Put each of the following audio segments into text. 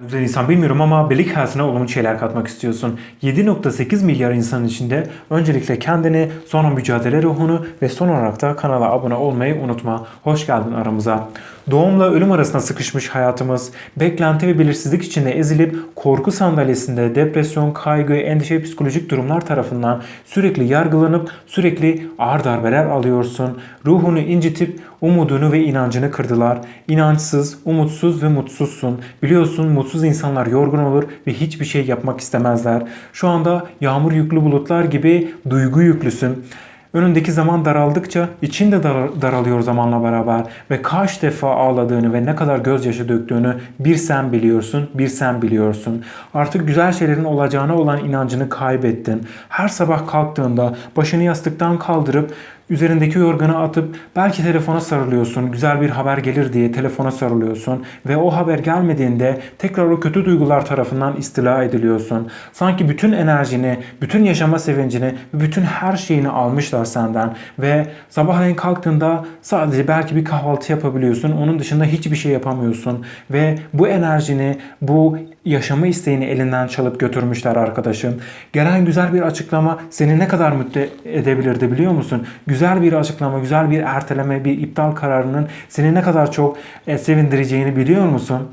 Güzel insan bilmiyorum ama birlik hayatına olumlu şeyler katmak istiyorsun. 7.8 milyar insanın içinde öncelikle kendini, sonra mücadele ruhunu ve son olarak da kanala abone olmayı unutma. Hoş geldin aramıza. Doğumla ölüm arasında sıkışmış hayatımız, beklenti ve belirsizlik içinde ezilip korku sandalyesinde depresyon, kaygı, endişe, psikolojik durumlar tarafından sürekli yargılanıp sürekli ağır darbeler alıyorsun. Ruhunu incitip umudunu ve inancını kırdılar. İnançsız, umutsuz ve mutsuzsun. Biliyorsun mutsuz insanlar yorgun olur ve hiçbir şey yapmak istemezler. Şu anda yağmur yüklü bulutlar gibi duygu yüklüsün. Önündeki zaman daraldıkça için de dar- daralıyor zamanla beraber ve kaç defa ağladığını ve ne kadar gözyaşı döktüğünü bir sen biliyorsun, bir sen biliyorsun. Artık güzel şeylerin olacağına olan inancını kaybettin. Her sabah kalktığında başını yastıktan kaldırıp üzerindeki yorganı atıp belki telefona sarılıyorsun. Güzel bir haber gelir diye telefona sarılıyorsun ve o haber gelmediğinde tekrar o kötü duygular tarafından istila ediliyorsun. Sanki bütün enerjini, bütün yaşama sevincini bütün her şeyini almışlar senden ve sabahleyin kalktığında sadece belki bir kahvaltı yapabiliyorsun. Onun dışında hiçbir şey yapamıyorsun ve bu enerjini, bu yaşama isteğini elinden çalıp götürmüşler arkadaşım. Gelen güzel bir açıklama seni ne kadar mutlu edebilirdi biliyor musun? Güzel bir açıklama, güzel bir erteleme, bir iptal kararının seni ne kadar çok e, sevindireceğini biliyor musun?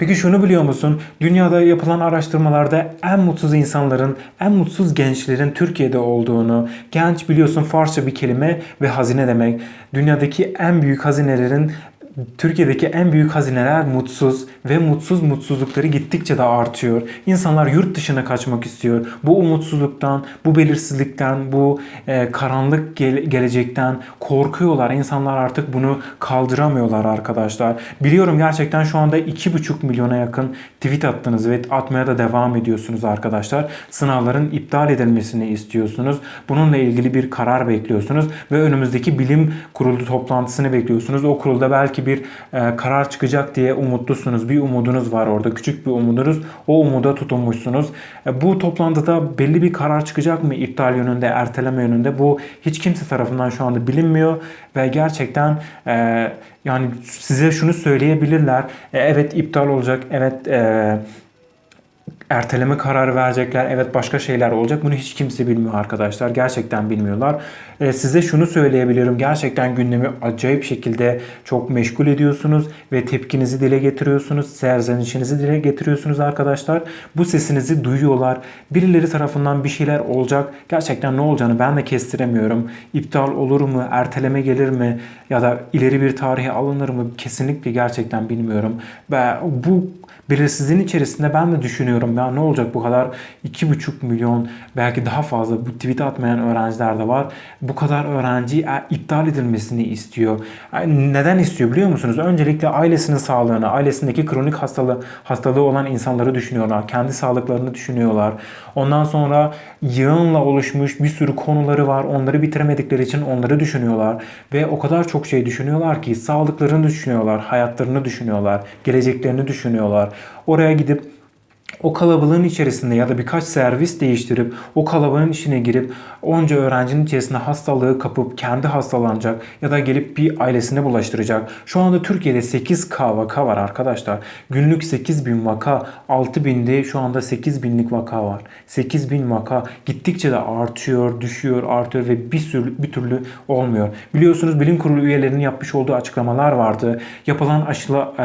Peki şunu biliyor musun? Dünyada yapılan araştırmalarda en mutsuz insanların, en mutsuz gençlerin Türkiye'de olduğunu. Genç biliyorsun Farsça bir kelime ve hazine demek. Dünyadaki en büyük hazinelerin Türkiye'deki en büyük hazineler mutsuz ve mutsuz mutsuzlukları gittikçe de artıyor. İnsanlar yurt dışına kaçmak istiyor. Bu umutsuzluktan, bu belirsizlikten, bu e, karanlık gele- gelecekten korkuyorlar. İnsanlar artık bunu kaldıramıyorlar arkadaşlar. Biliyorum gerçekten şu anda 2,5 milyona yakın tweet attınız ve atmaya da devam ediyorsunuz arkadaşlar. Sınavların iptal edilmesini istiyorsunuz. Bununla ilgili bir karar bekliyorsunuz ve önümüzdeki bilim kurulu toplantısını bekliyorsunuz. O kurulda belki bir e, karar çıkacak diye umutlusunuz. Bir umudunuz var orada. Küçük bir umudunuz. O umuda tutunmuşsunuz. E, bu toplantıda belli bir karar çıkacak mı? İptal yönünde, erteleme yönünde. Bu hiç kimse tarafından şu anda bilinmiyor ve gerçekten e, yani size şunu söyleyebilirler. E, evet iptal olacak. Evet e, erteleme kararı verecekler. Evet başka şeyler olacak. Bunu hiç kimse bilmiyor arkadaşlar. Gerçekten bilmiyorlar. Ee, size şunu söyleyebilirim. Gerçekten gündemi acayip şekilde çok meşgul ediyorsunuz ve tepkinizi dile getiriyorsunuz. Serzenişinizi dile getiriyorsunuz arkadaşlar. Bu sesinizi duyuyorlar. Birileri tarafından bir şeyler olacak. Gerçekten ne olacağını ben de kestiremiyorum. İptal olur mu? Erteleme gelir mi? Ya da ileri bir tarihe alınır mı? Kesinlikle gerçekten bilmiyorum. Ve bu belirsizliğin içerisinde ben de düşünüyorum ya ne olacak bu kadar 2,5 milyon belki daha fazla bu tweet atmayan öğrenciler de var. Bu kadar öğrenci e, iptal edilmesini istiyor. Yani Neden istiyor biliyor musunuz? Öncelikle ailesinin sağlığını, ailesindeki kronik hastalığı, hastalığı olan insanları düşünüyorlar. Kendi sağlıklarını düşünüyorlar. Ondan sonra yığınla oluşmuş bir sürü konuları var. Onları bitiremedikleri için onları düşünüyorlar. Ve o kadar çok şey düşünüyorlar ki sağlıklarını düşünüyorlar, hayatlarını düşünüyorlar, geleceklerini düşünüyorlar. Oraya gidip o kalabalığın içerisinde ya da birkaç servis değiştirip o kalabalığın içine girip onca öğrencinin içerisinde hastalığı kapıp kendi hastalanacak ya da gelip bir ailesine bulaştıracak. Şu anda Türkiye'de 8K vaka var arkadaşlar. Günlük 8000 vaka, 6000'de şu anda 8000'lik vaka var. 8000 vaka gittikçe de artıyor, düşüyor, artıyor ve bir sürü bir türlü olmuyor. Biliyorsunuz bilim kurulu üyelerinin yapmış olduğu açıklamalar vardı. Yapılan aşıla e,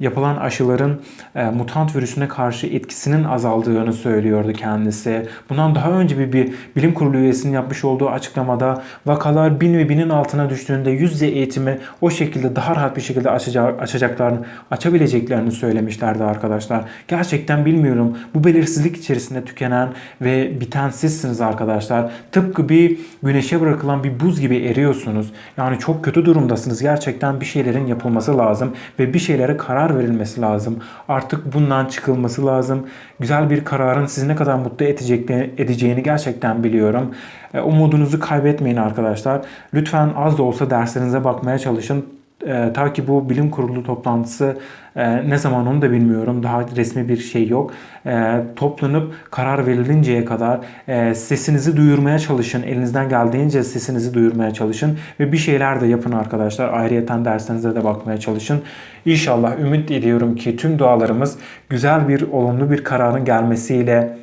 yapılan aşıların e, mutant virüsüne karşı etkisinin azaldığını söylüyordu kendisi. Bundan daha önce bir, bir bilim kurulu üyesinin yapmış olduğu açıklamada vakalar bin ve binin altına düştüğünde yüz yüze eğitimi o şekilde daha rahat bir şekilde açacak, açacaklarını, açabileceklerini söylemişlerdi arkadaşlar. Gerçekten bilmiyorum. Bu belirsizlik içerisinde tükenen ve biten sizsiniz arkadaşlar. Tıpkı bir güneşe bırakılan bir buz gibi eriyorsunuz. Yani çok kötü durumdasınız. Gerçekten bir şeylerin yapılması lazım ve bir şeylere karar verilmesi lazım. Artık bundan çıkılması lazım. Güzel bir kararın sizi ne kadar mutlu edeceklerini, edeceğini gerçekten biliyorum. E, umudunuzu kaybetmeyin arkadaşlar. Lütfen az da olsa derslerinize bakmaya çalışın. E, ta ki bu bilim kurulu toplantısı e, ne zaman onu da bilmiyorum. Daha resmi bir şey yok. E, toplanıp karar verilinceye kadar e, sesinizi duyurmaya çalışın. Elinizden geldiğince sesinizi duyurmaya çalışın. Ve bir şeyler de yapın arkadaşlar. Ayrıyeten derslerinize de bakmaya çalışın. İnşallah ümit ediyorum ki tüm dualarımız güzel bir, olumlu bir kararın gelmesiyle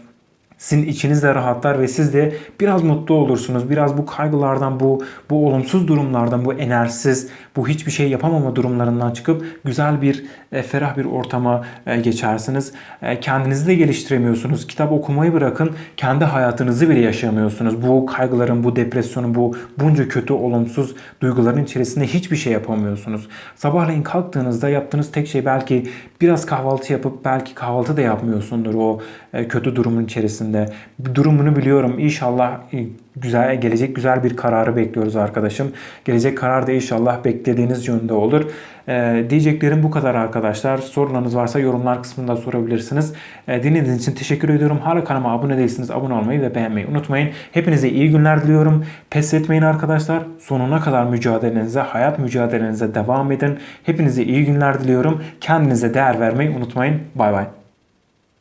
sizin içiniz de rahatlar ve siz de biraz mutlu olursunuz. Biraz bu kaygılardan, bu bu olumsuz durumlardan, bu enerjisiz, bu hiçbir şey yapamama durumlarından çıkıp güzel bir e, ferah bir ortama e, geçersiniz. E, kendinizi de geliştiremiyorsunuz. Kitap okumayı bırakın, kendi hayatınızı bile yaşayamıyorsunuz. Bu kaygıların, bu depresyonun, bu bunca kötü, olumsuz duyguların içerisinde hiçbir şey yapamıyorsunuz. Sabahleyin kalktığınızda yaptığınız tek şey belki biraz kahvaltı yapıp belki kahvaltı da yapmıyorsundur o e, kötü durumun içerisinde. Durumunu biliyorum. İnşallah e, güzel gelecek güzel bir kararı bekliyoruz arkadaşım. Gelecek karar da inşallah beklediğiniz yönde olur. Ee, diyeceklerim bu kadar arkadaşlar. Sorularınız varsa yorumlar kısmında sorabilirsiniz. Ee, dinlediğiniz için teşekkür ediyorum. Hala kanalıma abone değilsiniz. Abone olmayı ve beğenmeyi unutmayın. Hepinize iyi günler diliyorum. Pes etmeyin arkadaşlar. Sonuna kadar mücadelenize, hayat mücadelenize devam edin. Hepinize iyi günler diliyorum. Kendinize değer vermeyi unutmayın. Bay bay.